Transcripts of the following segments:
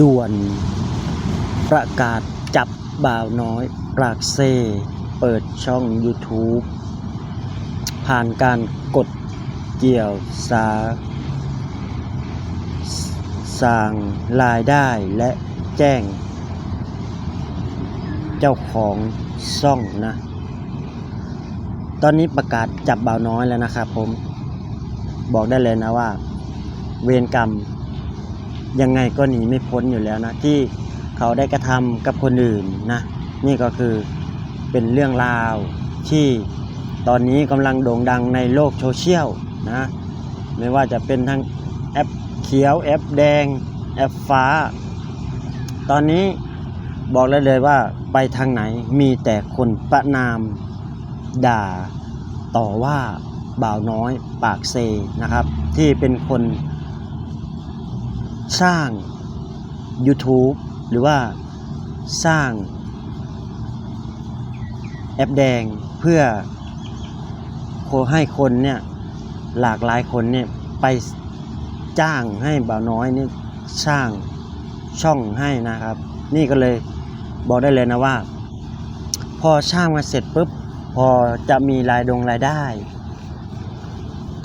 ด่วน ประกาศจับบ่าวน้อยปรากเซ เปิดช่อง YouTube ผ่านการกดเกี่ยวสาสร้างรายได้และแจ้ง เจ้าของช่องนะ ตอนนี้ประกาศจับบ่าวน้อยแล้วนะครับผม บอกได้เลยนะว่า เวรกรรม ยังไงก็หนีไม่พ้นอยู่แล้วนะที่เขาได้กระทำกับคนอื่นนะนี่ก็คือเป็นเรื่องราวที่ตอนนี้กำลังโด่งดังในโลกโซเชียลนะไม่ว่าจะเป็นทั้งแอปเขียวแอปแดงแอปฟ้า ตอนนี้บอกเลยเลยว่าไปทางไหนมีแต่คนประนามด่าต่อว่าบ่าวน้อยปากเซนะครับ ที่เป็นคน สร้าง YouTube หรือว่าสร้างแอปแดงเพื่อให้คนเนี่ยหลากหลายคนเนี่ยไปจ้างให้บ่าวน้อยนี่สร้างช่องให้นะครับ นี่ก็เลยบอกได้เลยนะว่า พอสร้างมาเสร็จปุ๊บพอจะมีรายดงรายได้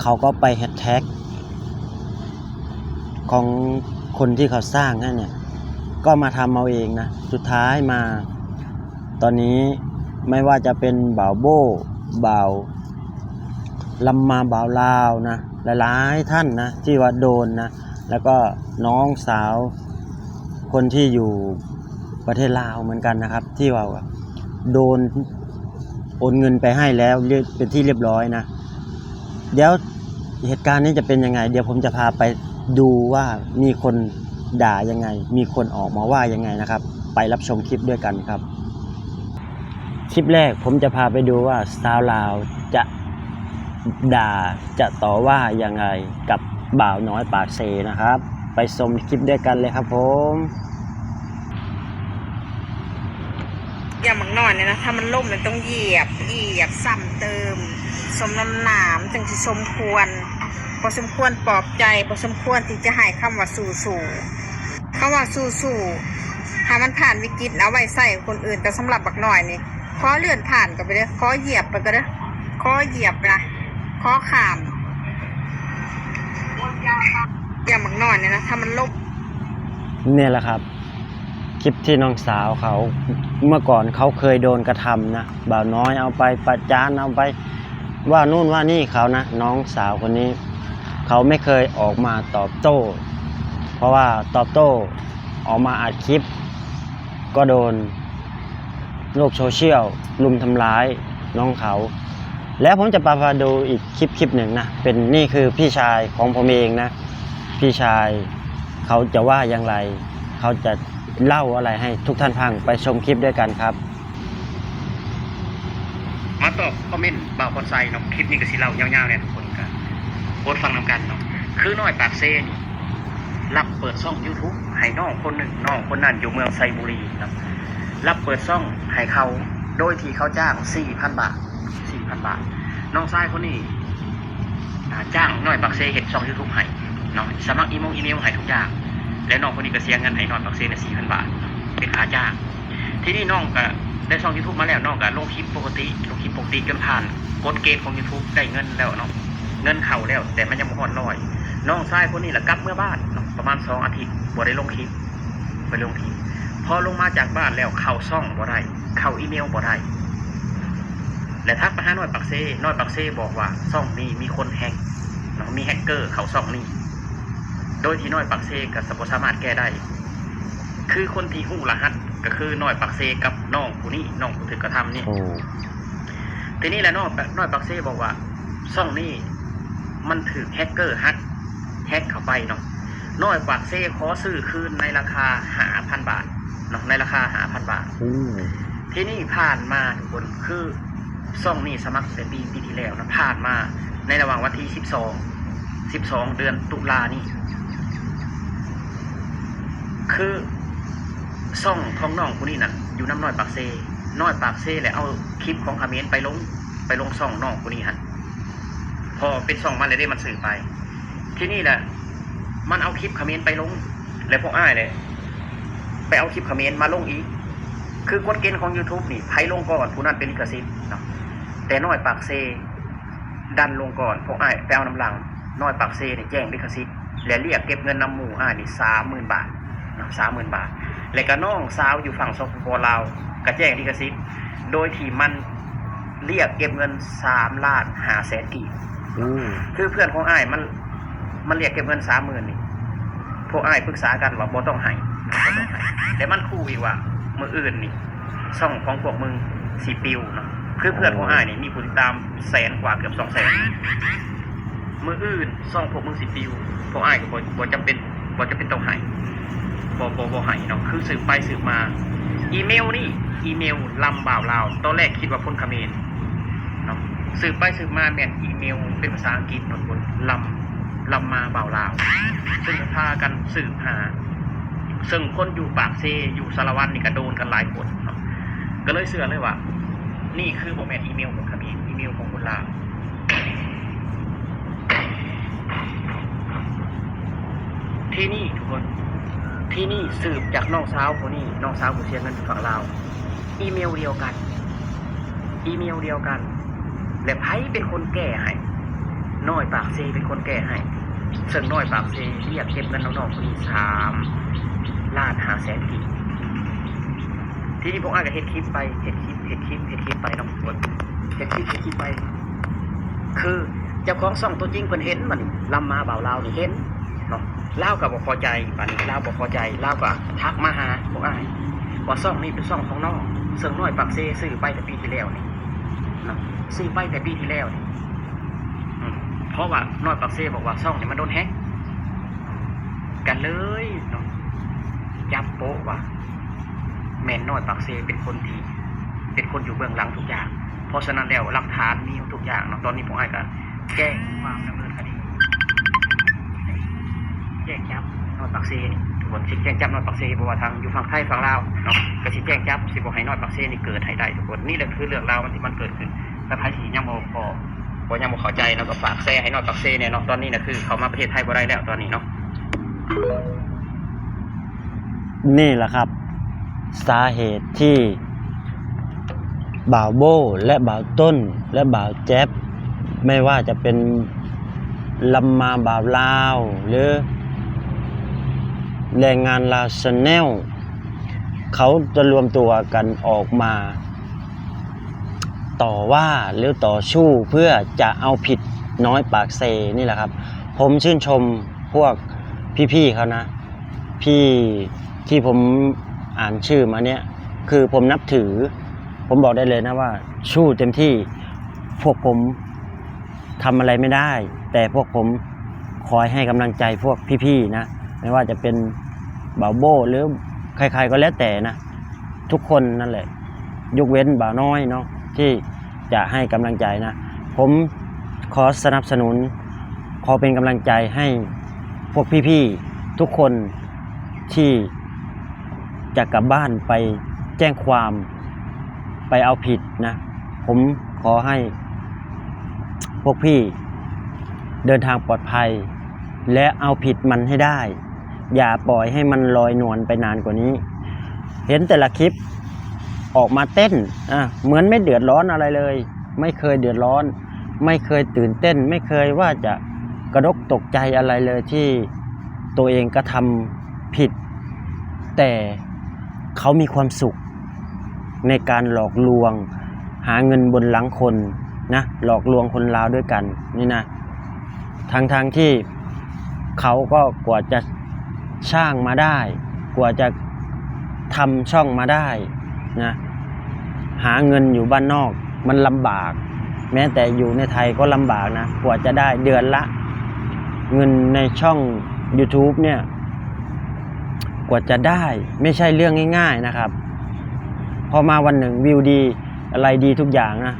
เขาก็ไปแฮชแท็กของ คนที่เขาสร้างให้เนี่ย ก็มาทำเอาเองนะ สุดท้ายมา ตอนนี้ไม่ว่าจะเป็นบ่าวโบ้บ่าวลำมาบ่าวลาวนะหลายๆท่านนะที่ว่าโดนนะ แล้วก็น้องสาว คนที่อยู่ประเทศลาวเหมือนกันนะครับ ที่ว่าโดนโอนเงินไปให้แล้วเรียบเป็นที่เรียบร้อยนะ เดี๋ยวเหตุการณ์นี้จะเป็นยังไง เดี๋ยวผมจะพาไป ดูว่ามีคนด่ายังไง มีคนออกมาว่ายังไงนะครับ ไปรับชมคลิปด้วยกันครับ คลิปแรกผมจะพาไปดูว่าสาวลาวจะด่าจะต่อว่ายังไงกับบ่าวน้อยปากเซนะครับ ไปชมคลิปด้วยกันเลยครับผมอย่างบางนอยเนี่ยนะถ้ามันล่มเนี่ยต้องเหยียบเหยียบซ้ำเติม สมน้ำหนามจึงจะสมควร พอสมควรปลอบใจพอสมควรที่จะให้คำว่าสู่สู่คำว่าสู่สู่หามันผ่านวิกฤตเอาไว้ใส่คนอื่นแต่สำหรับบักหน่อยนี่ขอเลื่อนผ่านก็ไปเลยขอเหยียบไปก็ได้ขอเหยียบนะขอขามอย่างบางหน่อยเนี่ยนะถ้ามันล่มเนี่ยแหละครับคลิปที่น้องสาวเขาเมื่อก่อนเขาเคยโดนกระทำนะบ่าวน้อยเอาไปประจานเอาไป ว่านู่นว่านี่เขานะน้องสาวคนนี้ เขาไม่เคยออกมาตอบโต้ เพราะว่าตอบโต้ออกมาอัดคลิป ก็โดนโลกโซเชียลลุมทำร้ายน้องเขา แล้วผมจะพามาดูอีกคลิปคลิปหนึ่งนะ เป็นนี่คือพี่ชายของผมเองนะ พี่ชายเขาจะว่าอย่างไร เขาจะเล่าอะไรให้ทุกท่านฟังไปชมคลิปด้วยกันครับมาตอบคอมเมนต์บ่าวคนไซเนาะคลิปนี้ก็สิเล่ายาวๆเนี่ยทุกคน กันโพสต์ฟังนำกันเนาะคือน้อยปากเซนรับเปิดช่อง YouTube ให้น้องคนหนึ่งน้องคนนั้นอยู่เมืองไซบุรีเนาะรับเปิดช่องให้เขาโดยที่เขาจ้าง4,000บาท4,000บาท น้องชายคนนี้จ้างน้อยปากเซเห็นช่อง YouTube ให้เนาะสมัครอีเมลอีเมลให้ทุกอย่าง และน้องคนนี้ก็เสียเงินให้น้อยปากเซเนี่ย4,000บาท เป็นค่าจ้าง ที่นี่น้องก็ได้ช่องยูทูบมาแล้วน้องก็ลงคลิปปกติลงคลิปปกติจนผ่านกฎเกณฑ์ของ YouTube ได้เงินแล้วเนาะ เงินเข้าแล้ว แต่มันยังไม่ฮอดน้อย น้องชายคนนี้แหละกลับเมื่อบ้านเนาะประมาณสองอาทิตย์บ่ได้ลงคลิปไปลงคลิปพอลงมาจากบ้านแล้วเข้าซ่องบ่ได้เข้าอีเมลบ่ได้และทักไปหาน้อยปักเซ่น้อยปักเซ่บอกว่าซ่องนี้มีคนแฮกเนาะมีแฮกเกอร์เข้าซ่องนี้โดยที่น้อยปักเซ่ก็สสามารถแก้ได้ คือคนที่หูรหัสก็คือน้อยปักเซกับน้องผู้นี้น้องผู้ถือกระทำนี่โอ้ทีนี้แหละน้องน้อยปักเซบอกว่า ซ่องนี่ มันถือแฮกเกอร์ฮักแฮกเข้าไปเนาะน้อยปักเซขอซื้อคืนในราคาหาพันบาทเนาะในราคาหาพันบาทอู้ที่นี่ผ่านมาทุกคนคือซ่องนี่สมัครแต่ปีปีที่แล้วนะผ่านมา ในระหว่างวันที่สิบสองสิบสองเดือนตุลานี่คือซ่องของน้องคนนี้น่ะ อยู่น้ำน้อยปากเซน้อยปากเซแหละเอาคลิปของคาเมนไปลงไปลงซ่องน้องคนนี้ฮะ พอเป็นซ่องมันเลยได้มันสื่อไป ที่นี่แหละมันเอาคลิปคาเมนต์ไปลง แล้วพวกอ้ายเลยไปเอาคลิปเขมรมนต์มาลงอีก คือกฎเกณฑ์ของ YouTube นี่ไผลงก่อนผู้นั้นเป็นลิขสิทธิ์เนาะแต่น้อยปากเซ ดันลงก่อนพวกอ้ายไปเอาน้ำหลังน้อยปากเซเนี่ยแจ้งลิขสิทธิ์และเรียกเก็บเงินนำหมู่อ้ายนี่สามหมื่นบาทสามหมื่นบาท และก็น้องสาวอยู่ฝั่งสปปลาวก็แจ้งลิขสิทธิ์โดยที่มัน เรียกเก็บเงินสามล้านห้าแสนกีบอืมคือเพื่อนของอ้ายมัน มันเรียกเก็บเงินสามหมื่นนี่พวกอ้ายปรึกษากันว่าบ่ต้องให้บ่ต้องให้แต่มันคู่อีกว่ามืออื่นนี่ช่องของพวกมึงสีปิวเนาะคือเพื่อนของอ้ายนี่มีผู้ติดตามแสนกว่าเกือบสองแสนมืออื่นช่องพวกมึงสีปิวพวกอ้ายก็บ่บ่จำเป็นบ่จำเป็นต้องให้บ่บ่บ่ให้เนาะคือสืบไปสืบมา อีเมลนี่ อีเมลลำบ่าวลาวตอนแรกคิดว่าคนเขมรเนาะ สืบไปสืบมาแม่นอีเมล เป็นภาษาอังกฤษเนาะคนลำลำมาเบ่าลาว ซึ่งพากันสืบหา ซึ่งคนอยู่ปากเซอยู่สารวันนี่ก็โดนกันหลายคนเนาะก็เลยเชื่อเลยว่า นี่คือโมเมนต์อีเมลของขมิ้นอีเมลของคนลาวที่นี่ทุกคนที่นี่สืบจากน้องสาวคนนี้น้องสาวผู้เสียงนอยู่ฝั่งลาว อีเมลเดียวกัน อีเมลเดียวกัน และไพ่เป็นคนแก้ให้น้อยปากเซเป็นคนแก้ให้ซึ่งน้อยปากเซเรียกเก็บเงินน้องๆคนนี้สามล้านหาแสนกีทีนี้ผมอาจจะเฮ็ดคลิปไปเฮ็ดคลิปเฮ็ดคลิปเฮ็ดคลิปไปน้องคนเฮ็ดคลิปเฮ็ดคลิปไป คือเจ้าของซ่องตัวจริงเพิ่นเห็นมันลำมาเบาลาวนี่เห็นเนาะลาวกับบ่พอใจป่านนี้ลาวบ่พอใจลาวก็ทักมาหาพวกอ้ายว่าซ่องนี้เป็นซ่องของน้องซึ่งน้อยปากเซซื้อไปแต่ปีที่แล้วนี่ ซื้อไปแต่ปีที่แล้วเพราะว่าน้อยปากเซ่บอกว่าซ่องเนี่ยมันโดนแฮกกันเลยนะจับโป๊ะว่าแมนน้อยปากเซ่เป็นคนที่เป็นคนอยู่เบื้องหลังทุกอย่าง เพราะฉะนั้นแล้วหลักฐานมีทุกอย่างเนาะตอนนี้ผมไอ้ก็แจ้งความดำเนินคดีแจ้งจับน้อยปากเซนี่ คนสิแจ้งจับน้อยปากเซ่เพราะว่าทางอยู่ฝั่งไทยฝั่งลาวเนาะก็สิแจ้งจับสิบอกให้น้อยปากเซ่นี่เกิดให้ได้ทุกคนนี่แหละคือเรื่องราวมันที่มันเกิดขึ้นและไพ่สียังบ่พอบ่ยังบ่เข้าใจเนาะก็ฝากแซ่ให้หนอยฝากแซ่เนี่ยเนาะตอนนี้นะคือ เขามาประเทศไทยบ่ได้แล้วตอนนี้เนาะนี่แหละครับ สาเหตุที่บ่าวโบและบ่าวต้นและบ่าวแจ๊บไม่ว่าจะเป็นลำมาบ่าวลาว หรือ แรงงานลาวชแนลเขาจะรวมตัวกันออกมา ต่อว่าหรือต่อสู้เพื่อจะเอาผิดน้อยปากเซนี่แหละครับ ผมชื่นชมพวกพี่ๆเขานะ พี่ที่ผมอ่านชื่อมาเนี่ย คือผมนับถือ ผมบอกได้เลยนะว่า สู้เต็มที่พวกผมทำอะไรไม่ได้ แต่พวกผมคอยให้กำลังใจพวกพี่ๆนะ ไม่ว่าจะเป็นบ่าวโบหรือใครๆก็แล้วแต่นะ ทุกคนนั่นแหละ ยกเว้นบ่าวน้อยเนาะที่จะให้กำลังใจนะ ผมขอสนับสนุน ขอเป็นกำลังใจให้พวกพี่ๆทุกคนที่จะกลับบ้านไปแจ้งความไปเอาผิดนะ ผมขอให้ พวกพี่เดินทางปลอดภัย และเอาผิดมันให้ได้ อย่าปล่อยให้มันลอยนวลไปนานกว่านี้ เห็นแต่ละคลิปออกมาเต้นอะเหมือนไม่เดือดร้อนอะไรเลย ไม่เคยเดือดร้อน ไม่เคยตื่นเต้น ไม่เคยว่าจะกระดกตกใจอะไรเลยที่ตัวเองกระทำผิด แต่เขามีความสุข ในการหลอกลวง หาเงินบนหลังคนนะหลอกลวงคนลาวด้วยกันนี่นะทั้งทางที่เขาก็กว่าจะ ช่างมาได้ กว่าจะทำช่องมาได้นะหาเงินอยู่บ้านนอกมันลำบาก แม้แต่อยู่ในไทยก็ลำบากนะกว่าจะได้เดือนละ เงินในช่อง YouTube เนี่ย กว่าจะได้ไม่ใช่เรื่องง่าย ๆนะครับ พอมาวันหนึ่งวิวดีอะไรดีทุกอย่างนะ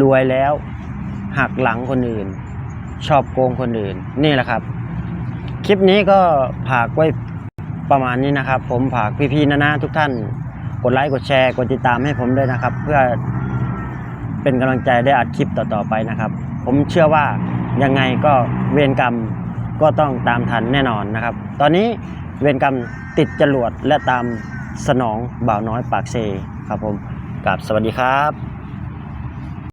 รวยแล้วหักหลังคนอื่น ชอบโกงคนอื่น นี่แหละครับ คลิปนี้ก็ฝากไว้ประมาณนี้นะครับ ผมฝากพี่ๆนะนะทุกท่าน กดไลค์กดแชร์กดติดตามให้ผมด้วยนะครับ เพื่อเป็นกำลังใจได้อัดคลิปต่อๆไปนะครับ ผมเชื่อว่ายังไงก็เวรกรรมก็ต้องตามทันแน่นอนนะครับ ตอนนี้เวรกรรมติดจรวดและตามสนองบ่าวน้อยปากเซครับผมกับสวัสดีครับ